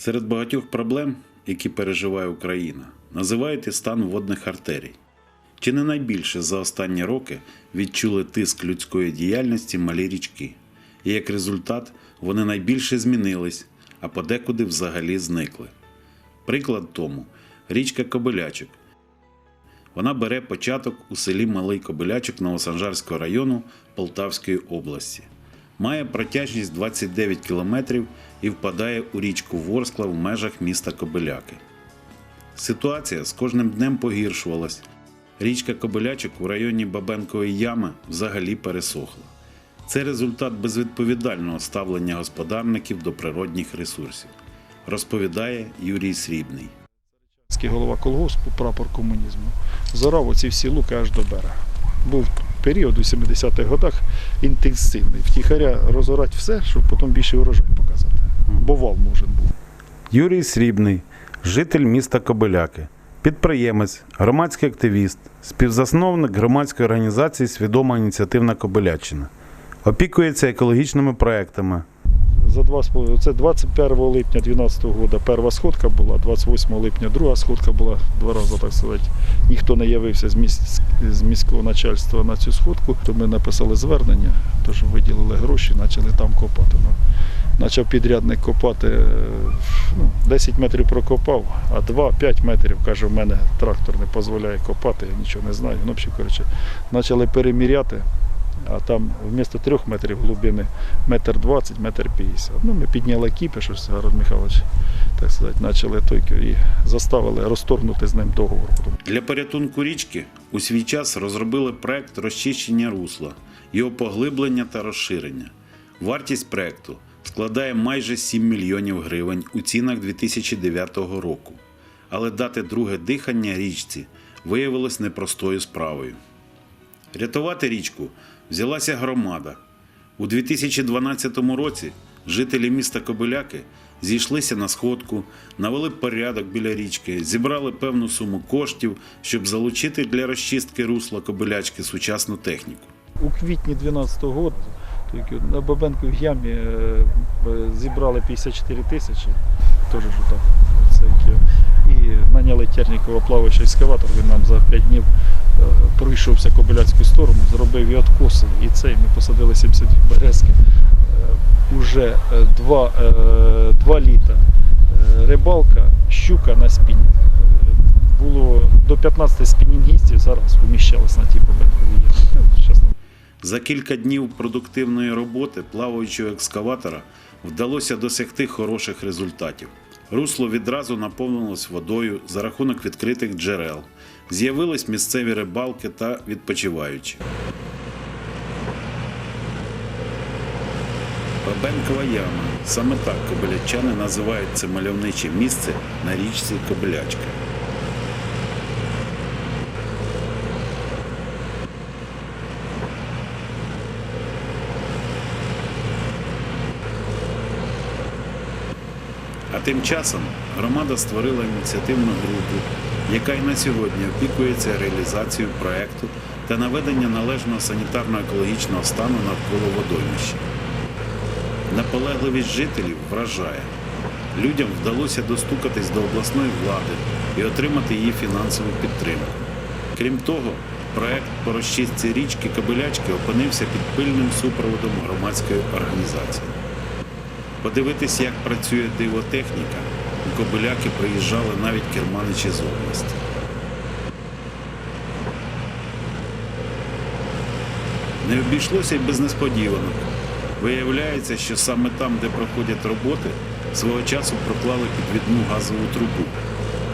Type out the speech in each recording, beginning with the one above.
Серед багатьох проблем, які переживає Україна, називають і стан водних артерій. Чи не найбільше за останні роки відчули тиск людської діяльності малі річки, і як результат вони найбільше змінились, а подекуди взагалі зникли. Приклад тому річка Кобилячок. Вона бере початок у селі Малий Кобилячок Новосанжарського району Полтавської області. Має протяжність 29 кілометрів і впадає у річку Ворскла в межах міста Кобиляки. Ситуація з кожним днем погіршувалась. Річка Кобилячок у районі Бабенкової ями взагалі пересохла. Це результат безвідповідального ставлення господарників до природних ресурсів, розповідає Юрій Срібний. Голова колгоспу, прапор комунізму, зорав оці всі луки аж до берега. Був період у 70-х годах інтенсивний. Втіхаря розорати все, щоб потім більше урожай показати. Бо вал нужен був. Юрій Срібний, житель міста Кобиляки, підприємець, громадський активіст, співзасновник громадської організації Свідома ініціативна Кобиляччина. Опікується екологічними проектами. За два це 21 липня 2012 року перша сходка була, 28 липня друга сходка була, два рази, так сказати. Ніхто не явився з, міс... з міського начальства на цю сходку, то ми написали звернення, тож виділили гроші, почали там копати. Ну, почав підрядник копати, е, ну, 10 метрів прокопав, а 2-5 метрів, каже, в мене трактор не дозволяє копати, я нічого не знаю. Ну, взагалі, коротше, почали переміряти, а там вмісто 3 метрів глибини метр 20, метр 50. Ну, ми підняли кіпіш, ось Гарод Михайлович, так сказати, почали той і заставили розторгнути з ним договор. Для порятунку річки у свій час розробили проект розчищення русла, його поглиблення та розширення. Вартість проекту складає майже 7 мільйонів гривень у цінах 2009 року. Але дати друге дихання річці виявилось непростою справою. Рятувати річку взялася громада. У 2012 році жителі міста Кобиляки зійшлися на сходку, навели порядок біля річки, зібрали певну суму коштів, щоб залучити для розчистки русла Кобилячки сучасну техніку. У квітні 2012 року на Бабенковій ямі е, е, зібрали 54 тисячі, теж ж так, наняли Тернікова плаваючий екскаватор, він нам за 5 днів е, пройшовся Кобиляцьку сторону, зробив і откоси, і цей, ми посадили 70 березки. Е, Уже е, два, е, два літа рибалка, щука на спінінг. Було до 15 спінінгістів зараз вміщалось на тій. Е, За кілька днів продуктивної роботи плаваючого екскаватора вдалося досягти хороших результатів. Русло відразу наповнилось водою за рахунок відкритих джерел. З'явились місцеві рибалки та відпочиваючі. Бабенкова яма. Саме так кобилячани називають це мальовниче місце на річці Кобилячка. Тим часом громада створила ініціативну групу, яка й на сьогодні опікується реалізацією проекту та наведення належного санітарно-екологічного стану навколо водоймища. Наполегливість жителів вражає. Людям вдалося достукатись до обласної влади і отримати її фінансову підтримку. Крім того, проект по розчистці річки Кобилячки опинився під пильним супроводом громадської організації. Подивитись, як працює дивотехніка, Кобиляки приїжджали навіть керманичі з області. Не обійшлося й без несподіванок. Виявляється, що саме там, де проходять роботи, свого часу проклали підвідну газову трубу.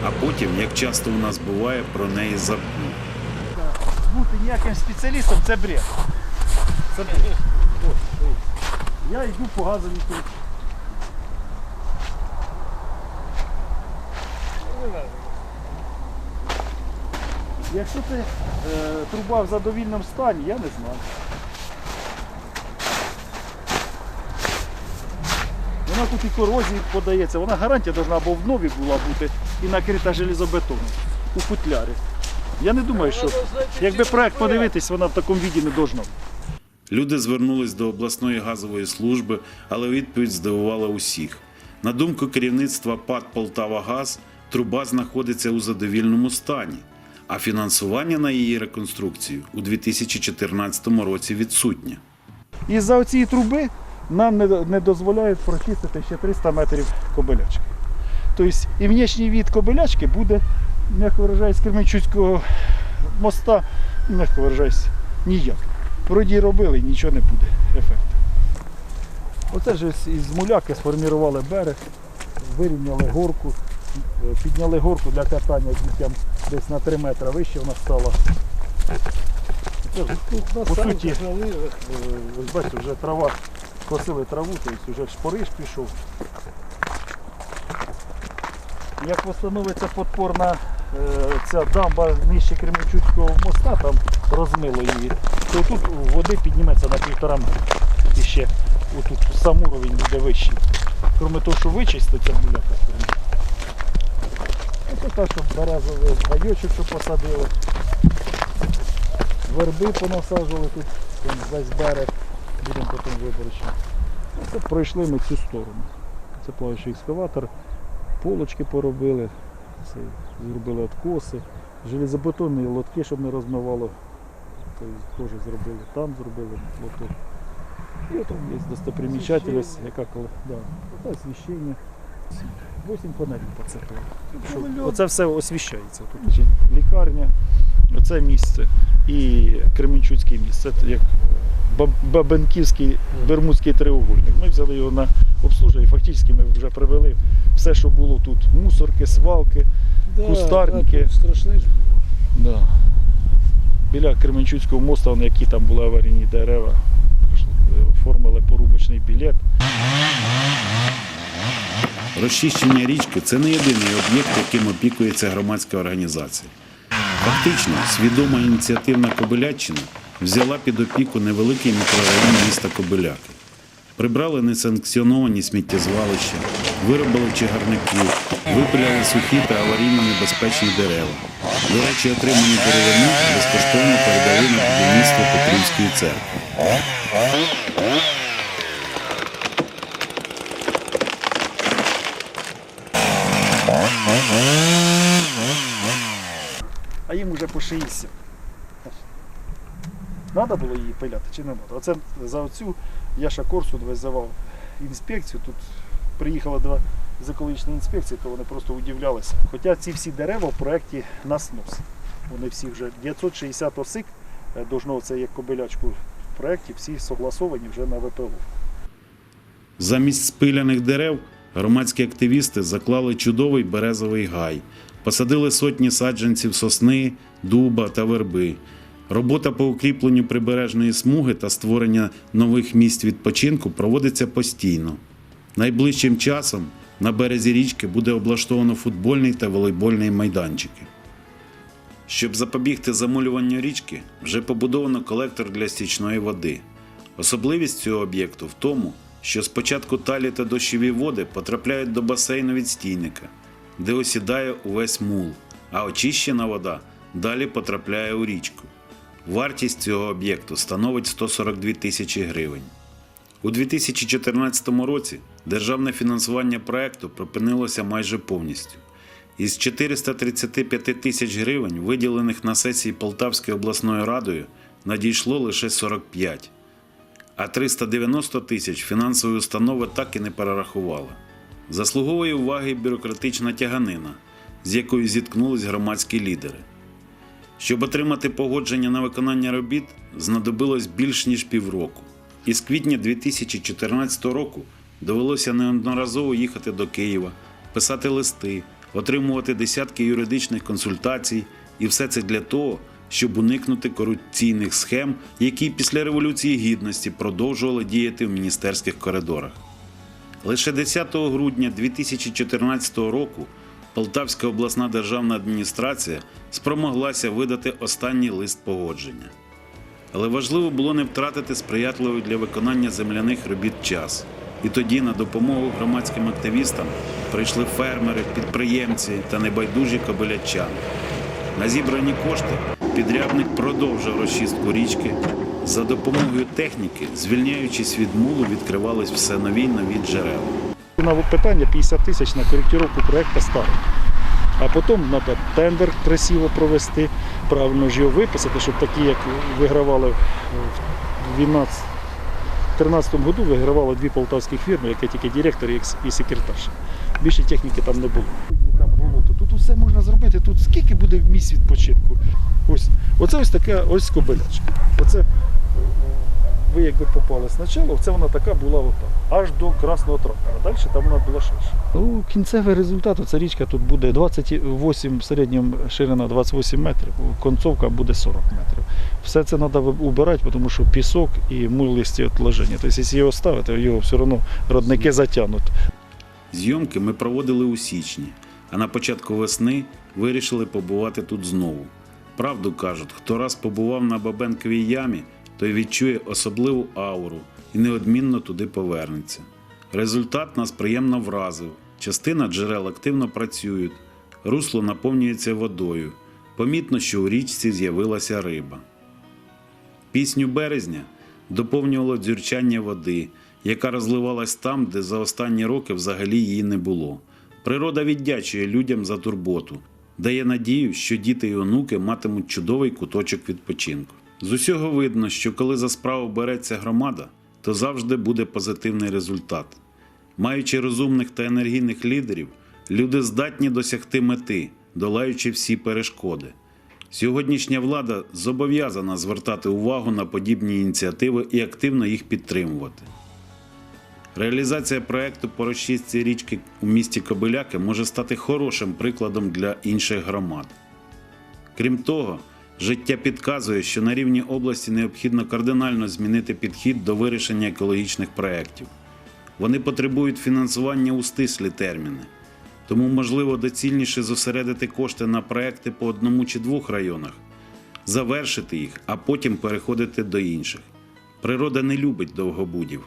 А потім, як часто у нас буває, про неї забули. бути ніяким спеціалістом це бред. Це бред. Я йду по газовій трубі. Якщо це е, труба в задовільному стані, я не знаю. Вона тут і корозії подається, вона гарантія должна або в нові була бути і накрита железобетоном у футлярі. Я не думаю, що якби проект подивитись, вона в такому віді не должна. Люди звернулись до обласної газової служби, але відповідь здивувала усіх. На думку керівництва ПАД Полтавагаз, труба знаходиться у задовільному стані, а фінансування на її реконструкцію у 2014 році відсутнє. І за цієї труби нам не, дозволяють прочистити ще 300 метрів кобилячки. Тобто і внешній від кобилячки буде, м'яко виражаюсь, Кременчуцького моста, м'яко виражаюсь, ніяк. Вроді робили, нічого не буде ефекту. Оце ж із- із муляки сформували берег, вирівняли горку, е, підняли горку для катання дітям десь на 3 метри вище вона стала. По суті, е, ось бачите, вже трава, косили траву, тобто вже шпориш пішов. Як встановиться подпорна е, ця дамба нижче Кременчуцького моста, там розмило її, то тут води підніметься на півтора метра. І ще отут сам уровень буде вищий. Крім того, що вичиститься буляка. Ось так, щоб березовий гайочок, що посадили. Верби понасаджували тут там весь берег, будемо потім виборочити. Це пройшли ми цю сторону. Це плаваючий екскаватор, полочки поробили, це, зробили откоси, железобетонні лотки, щоб не розмивало. Теж зробили, там зробили лоток. І от там є достопримічательність, яка коли. Да, освіщення. Вісім фонарів поцепили. Оце все освіщається. Тут лікарня, оце місце і Кременчуцьке місце. Це як Бабенківський Бермудський треугольник. Ми взяли його на обслуження і фактично ми вже привели все, що було тут. Мусорки, свалки. Кустарники. так, страшний ж був. Да. Біля Кременчуцького моста, вон, які там були аварійні дерева, оформили порубочний білет. Розчищення річки це не єдиний об'єкт, яким опікується громадська організація. Фактично, свідома ініціативна Кобиляччина взяла під опіку невеликий мікрорайон міста Кобиляки. Прибрали несанкціоновані сміттєзвалища, виробили чагарників, випиляли сухі та аварійно небезпечні дерева. До речі, отримані деревини безкоштовно передали на будівництво Петрівської церкви. А їм уже по 60. Треба було її пиляти чи не треба? Оце за оцю Яша Корсун визивав інспекцію. Тут приїхало два з екологічної інспекції, то вони просто удивлялися. Хоча ці всі дерева в проєкті на снос. Вони всі вже 960 осик, е, должно це як кобилячку в проєкті, всі согласовані вже на ВПО. Замість спиляних дерев громадські активісти заклали чудовий березовий гай, посадили сотні саджанців сосни, дуба та верби. Робота по укріпленню прибережної смуги та створення нових місць відпочинку проводиться постійно. Найближчим часом на березі річки буде облаштовано футбольний та волейбольний майданчики. Щоб запобігти замулюванню річки, вже побудовано колектор для стічної води. Особливість цього об'єкту в тому, що спочатку талі та дощові води потрапляють до басейну від стійника, де осідає увесь мул, а очищена вода далі потрапляє у річку. Вартість цього об'єкту становить 142 тисячі гривень. У 2014 році державне фінансування проекту припинилося майже повністю. Із 435 тисяч гривень, виділених на сесії Полтавської обласною радою, надійшло лише 45, а 390 тисяч фінансові установи так і не перерахували. Заслуговує уваги бюрократична тяганина, з якою зіткнулись громадські лідери. Щоб отримати погодження на виконання робіт, знадобилось більш ніж півроку. І з квітня 2014 року довелося неодноразово їхати до Києва, писати листи, отримувати десятки юридичних консультацій, і все це для того, щоб уникнути корупційних схем, які після Революції Гідності продовжували діяти в міністерських коридорах. Лише 10 грудня 2014 року Полтавська обласна державна адміністрація спромоглася видати останній лист погодження. Але важливо було не втратити сприятливий для виконання земляних робіт час. І тоді на допомогу громадським активістам прийшли фермери, підприємці та небайдужі кобилячани. На зібрані кошти підрядник продовжив розчистку річки. За допомогою техніки, звільняючись від мулу, відкривались все нові й нові джерела. На питання 50 тисяч на коректировку проекту старого. А потім треба тендер красиво провести, правильно ж його виписати, щоб такі, як вигравали в 2013 году вигравали дві полтавські фірми, які тільки директор і секретарша. Більше техніки там не було. Там болото. Тут усе можна зробити. Тут скільки буде місць відпочинку? Ось, оце ось така ось кобилячка. Оце ви якби попали спочатку, це вона така була отак, аж до красного трактора. Далі там вона була ширша. Ну, кінцевий результат, ця річка тут буде 28, в середньому ширина 28 метрів, концовка буде 40 метрів. Все це треба убирати, тому що пісок і мулисті відложення. Тобто, якщо його ставити, його все одно родники затягнуть. Зйомки ми проводили у січні, а на початку весни вирішили побувати тут знову. Правду кажуть, хто раз побував на Бабенковій ямі, той відчує особливу ауру і неодмінно туди повернеться. Результат нас приємно вразив. Частина джерел активно працюють, русло наповнюється водою. Помітно, що у річці з'явилася риба. Пісню березня доповнювало дзюрчання води, яка розливалась там, де за останні роки взагалі її не було. Природа віддячує людям за турботу, дає надію, що діти і онуки матимуть чудовий куточок відпочинку. З усього видно, що коли за справу береться громада, то завжди буде позитивний результат. Маючи розумних та енергійних лідерів, люди здатні досягти мети, долаючи всі перешкоди. Сьогоднішня влада зобов'язана звертати увагу на подібні ініціативи і активно їх підтримувати. Реалізація проекту по розчистці річки у місті Кобиляки може стати хорошим прикладом для інших громад. Крім того, життя підказує, що на рівні області необхідно кардинально змінити підхід до вирішення екологічних проєктів. Вони потребують фінансування у стислі терміни. Тому можливо доцільніше зосередити кошти на проекти по одному чи двох районах, завершити їх, а потім переходити до інших. Природа не любить довгобудів.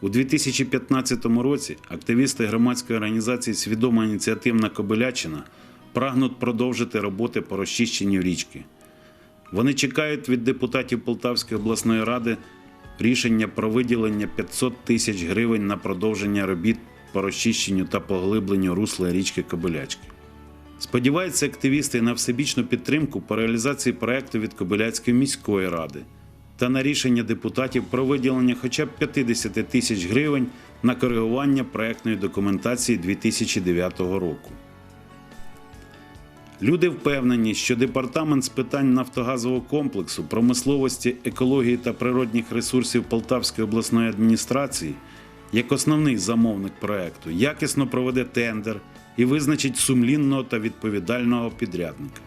У 2015 році активісти громадської організації Свідома ініціативна Кобилячина прагнуть продовжити роботи по розчищенню річки. Вони чекають від депутатів Полтавської обласної ради рішення про виділення 500 тисяч гривень на продовження робіт по розчищенню та поглибленню русла річки Кобилячки. Сподіваються активісти на всебічну підтримку по реалізації проекту від Кобиляцької міської ради та на рішення депутатів про виділення хоча б 50 тисяч гривень на коригування проектної документації 2009 року. Люди впевнені, що департамент з питань нафтогазового комплексу, промисловості, екології та природних ресурсів Полтавської обласної адміністрації, як основний замовник проекту, якісно проведе тендер і визначить сумлінного та відповідального підрядника.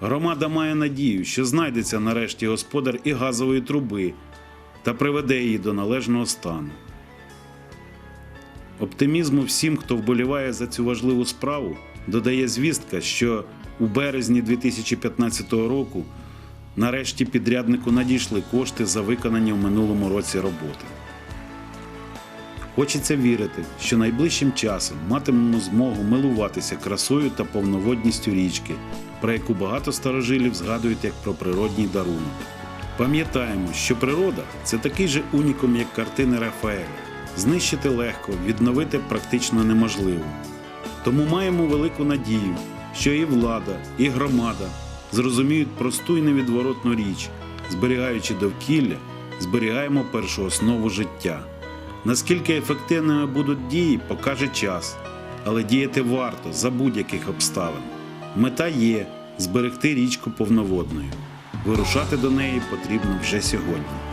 Громада має надію, що знайдеться нарешті господар і газової труби та приведе її до належного стану. Оптимізму всім, хто вболіває за цю важливу справу, додає звістка, що у березні 2015 року нарешті підряднику надійшли кошти за виконані в минулому році роботи. Хочеться вірити, що найближчим часом матимемо змогу милуватися красою та повноводністю річки, про яку багато старожилів згадують як про природній дарунок. Пам'ятаємо, що природа це такий же унікум, як картини Рафаеля. Знищити легко, відновити практично неможливо. Тому маємо велику надію, що і влада, і громада зрозуміють просту і невідворотну річ, зберігаючи довкілля, зберігаємо першу основу життя. Наскільки ефективними будуть дії, покаже час, але діяти варто за будь-яких обставин. Мета є зберегти річку повноводною. Вирушати до неї потрібно вже сьогодні.